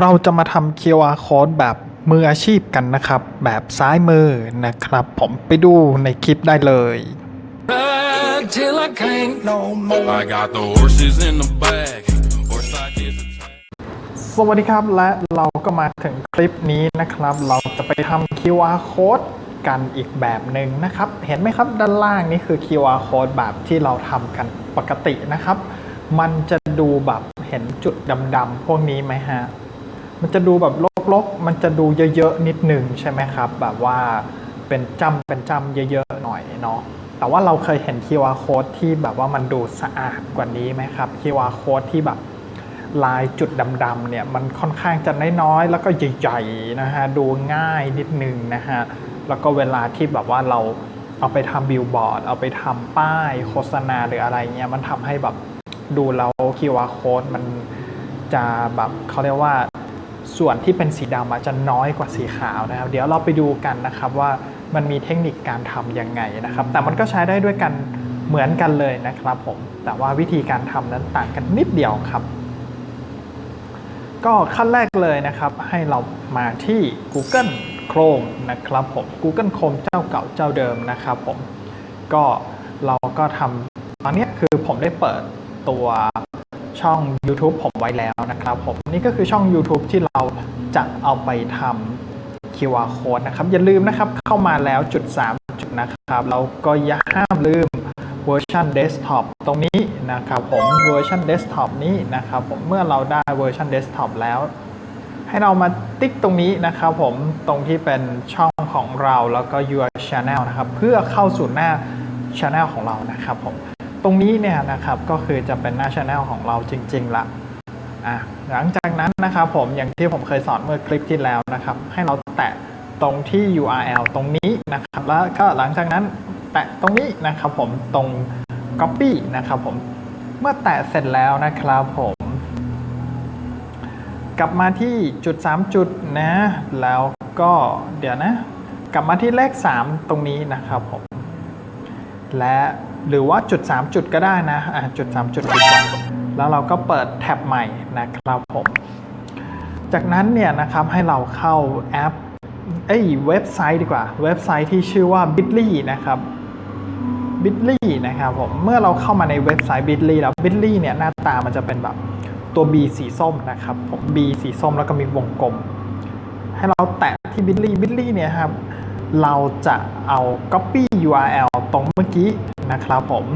เราจะมาทำ QR code แบบมืออาชีพกันนะครับ แบบซ้ายมือนะครับ ผมไปดูในคลิปได้เลย Ride till I can't no more. I got the horses in the back. Horse I is a tag. สวัสดีครับและเราก็มาถึงคลิปนี้นะครับ เราจะไปทำ QR code กันอีกแบบหนึ่งนะครับ เห็นไหมครับด้านล่างนี่คือ QR code แบบที่เราทำกันปกตินะครับ มันจะดูแบบเห็นจุดดำๆพวกนี้ไหมฮะ มันจะดูแบบลกๆ มันจะดูเยอะๆ นิดหนึ่งใช่ไหมครับ แบบว่าเป็นจำเป็นจำเยอะๆ หน่อยเนาะ แต่ว่าเราเคยเห็น QR code ที่แบบว่ามันดูสะอาดกว่านี้ไหมครับ QR code ที่แบบลายจุดดำๆเนี่ยมันค่อนข้างจะน้อยๆ แล้วก็ใหญ่ๆ นะฮะ ดูง่ายนิดนึงนะฮะ แล้วก็เวลาที่แบบว่าเราเอาไปทำบิลบอร์ด เอาไปทำป้ายโฆษณาหรืออะไรเงี้ย มันทำให้แบบดูแล้ว QR code มันจะแบบเขาเรียกว่า ส่วนที่เป็นสีดำอาจะน้อยกว่าสีขาวนะครับ เดี๋ยวเราไปดูกันนะครับว่ามันมีเทคนิคการทำยังไงนะครับ แต่มันก็ใช้ได้ด้วยกันเหมือนกันเลยนะครับผม แต่ว่าวิธีการทำนั้นต่างกันนิดเดียวครับ ก็ขั้นแรกเลยนะครับ ให้เรามาที่ Google Chrome นะครับผม Google Chrome เจ้าเก่าเจ้าเดิมนะครับผม ก็เราก็ทำตอนนี้คือผมได้เปิดตัว ช่อง YouTube ผมไว้แล้วนะครับผมนี่ก็คือช่อง YouTube ที่เราจะเอาไปทำ QR code นะครับ อย่าลืมนะครับเข้ามาแล้วจุด 3 จุดนะครับเราก็อย่าห้ามลืมเวอร์ชันเดสก์ท็อปตรงนี้นะครับผมเวอร์ชันเดสก์ท็อปนี้นะครับผมเมื่อเราได้เวอร์ชันเดสก์ท็อปแล้ว ให้เรามาติ๊กตรงนี้นะครับผมตรงที่เป็นช่องของเราแล้วก็ your channel นะครับ เพื่อเข้าสู่หน้า channel ของเรานะครับผม ตรงนี้เนี่ยนะครับก็คือจะเป็นหน้า channel ของเราจริง ๆละอะหลังจากนั้นนะครับผมอย่างที่ผมเคยสอนเมื่อคลิปที่แล้วนะครับ ให้เราแตะตรงที่ URL ตรงนี้นะครับแล้วก็หลังจากนั้นแตะตรงนี้นะครับผมตรง copy นะครับผมเมื่อแตะเสร็จแล้วนะครับผมกลับมาที่จุด 3 จุดนะ แล้วก็เดี๋ยวนะ กลับมาที่เลข 3 ตรงนี้นะครับผม และหรือว่าจุด 3 จุดก็ได้นะอะจุด 3 จุดดีกว่าแล้วเราก็เปิดแท็บใหม่นะครับผม จากนั้นเนี่ยนะครับให้เราเข้าแอปเอ้ยเว็บไซต์ดีกว่า เว็บไซต์ที่ชื่อว่า Bitly นะครับ Bitly นะครับผมเมื่อเราเข้ามาในเว็บไซต์ Bitly แล้ว Bitly เนี่ยหน้าตามันจะเป็นแบบตัว B สีส้มนะครับผม B สีส้มแล้วก็มีวงกลม ให้เราแตะที่ Bitly Bitly เนี่ยครับ เราจะเอา copy URL ตรงเมื่อกี้นะครับผม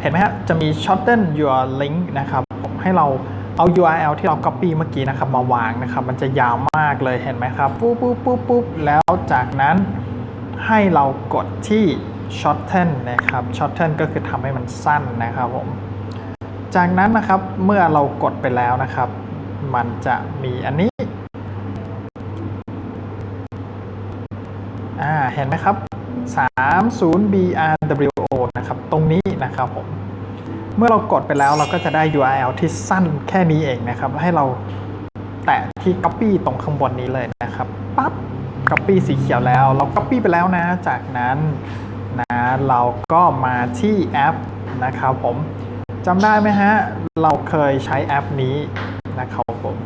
เห็นไหมฮะจะมี shorten your link นะครับผมให้เราเอา URL ที่เรา copy เมื่อกี้นะครับมาวางนะครับ มันจะยาวมากเลยเห็นไหมครับปุ๊บปุ๊บปุ๊บปุ๊บแล้วจากนั้นให้เรากดที่ shorten นะครับ shorten ก็คือทำให้มันสั้นนะครับผม จากนั้นนะครับเมื่อเรากดไปแล้วนะครับ มันจะมีอันนี้ อ่า เห็นไหมครับ 30BRWO นะครับ ตรงนี้นะครับผม เมื่อเรากดไปแล้วเราก็จะได้ URL ที่สั้นแค่นี้เองนะครับ ให้เราแตะที่ Copy ตรงข้างบนนี้เลยนะครับปั๊บ Copy สีเขียวแล้ว เรา Copy ไปแล้วนะ จากนั้นนะเราก็มาที่แอปนะครับผมจำได้ไหมฮะ เราเคยใช้แอปนี้นะครับผม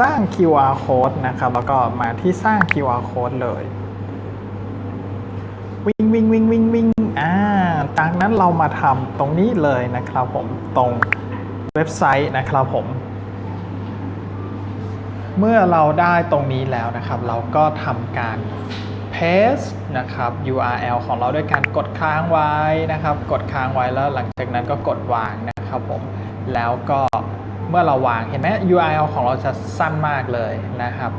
สร้าง QR code นะครับ แล้วก็มาที่สร้าง QR code เลย วิ่งวิ่งวิ่งวิ่งวิ่งอ่าจากนั้นเรามา ทำตรงนี้เลยนะครับผมตรงเว็บไซต์นะครับผม เมื่อเราได้ตรงนี้แล้วนะครับ เราก็ทำการ paste นะครับ URL ของเราด้วยการกดค้างไว้นะครับ กดค้างไว้แล้วหลังจากนั้นก็กดวางนะครับผมแล้วก็เมื่อเราวางเห็นไหม URL ของเราจะสั้นมากเลยนะครับ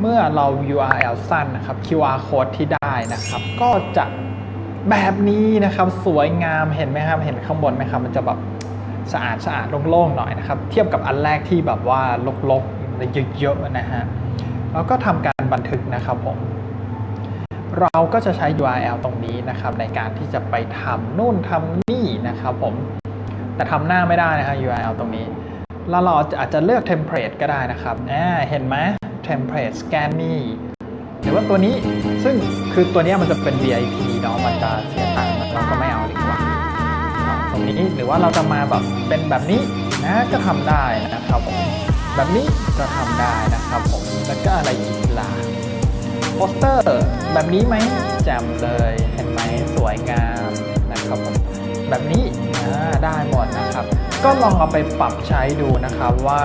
เมื่อเรา URL สั้นนะครับ QR code ที่ได้นะครับ ก็จะ แบบนี้นะครับสวยงามเห็นไหมครับ เห็นข้างบนไหมครับ มันจะแบบสะอาดสะอาดโล่งๆหน่อยนะครับ เทียบกับอันแรกที่แบบว่าลกๆเยอะๆนะฮะแล้วก็ทำการบันทึกนะครับผมเราก็จะใช้ URL ตรงนี้นะครับ ในการที่จะไปทำนู่นทำนี่นะครับผมแต่ทำหน้าไม่ได้นะครับ URL ตรงนี้แล้วเราอาจจะเลือกเทมเพลตก็ได้นะครับอ่าเห็นไหมเทมเพลตสแกนนี่ หรือว่าตัวนี้ซึ่งคือตัวนี้มันจะเป็น VIP เนาะมันจะเสียตังค์เราก็ไม่เอาดีกว่าตรงนี้หรือว่าเราจะมาแบบเป็นแบบนี้นะก็ทำได้นะครับผมแบบนี้ก็ทำได้นะครับผมแล้วก็อะไรอีกล่ะโปสเตอร์แบบนี้ไหมแจ่มเลยเห็นไหมสวยงามนะครับผมแบบนี้ได้หมดนะครับ ก็ลองเอาไปปรับใช้ดูนะครับว่า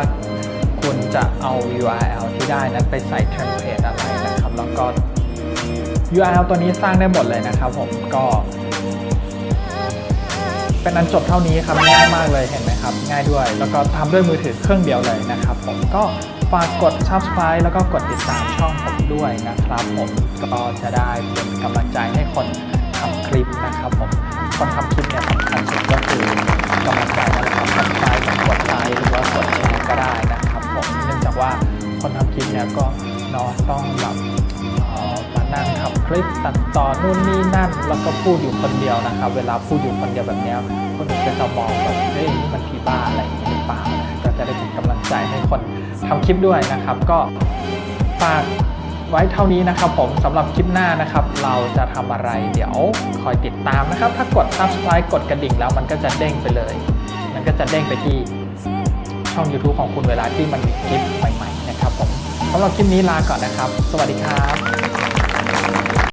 คุณจะเอา URL ที่ได้นั้นไปใส่เทมเพลตอะไรนะครับ แล้วก็ URL ตัวนี้สร้างได้หมดเลยนะครับผมก็ เป็นอันจบเท่านี้ครับง่ายมากเลยเห็นไหมครับ ง่ายด้วย แล้วก็ทำด้วยมือถือเครื่องเดียวเลยนะครับ ผมก็ฝากกด subscribe แล้วก็กดติดตามช่องผมด้วยนะครับ ผมก็จะได้เป็นกำลังใจให้คนทำคลิปนะครับผมคนทำคลิปเนี่ยสำคัญสุดก็คือกำลังใจนะครับ subscribe กดไลค์หรือว่ากดแชร์ก็ได้ คนทำคลิปเนี่ยก็เนาะต้องแบบมานั่งทำคลิปตัดต่อนู่นนี่นั่น แล้วก็พูดอยู่คนเดียวนะครับ เวลาพูดอยู่คนเดียวแบบนี้คนอื่นก็จะมองแบบเฮ้ยมันพี่บ้าอะไรอย่างนี้หรือเปล่าก็จะได้เป็นกำลังใจให้คนทำคลิปด้วยนะครับ ก็ฝากไว้เท่านี้นะครับผมสำหรับคลิปหน้านะครับ เราจะทำอะไรเดี๋ยวคอยติดตามนะครับ ถ้ากด subscribe กดกระดิ่งแล้วมันก็จะเด้งไปเลย มันก็จะเด้งไปที่ช่อง YouTube ของคุณเวลาที่มันมีคลิปใหม่ สำหรับคลิปนี้ลาก่อนนะครับ สวัสดีครับ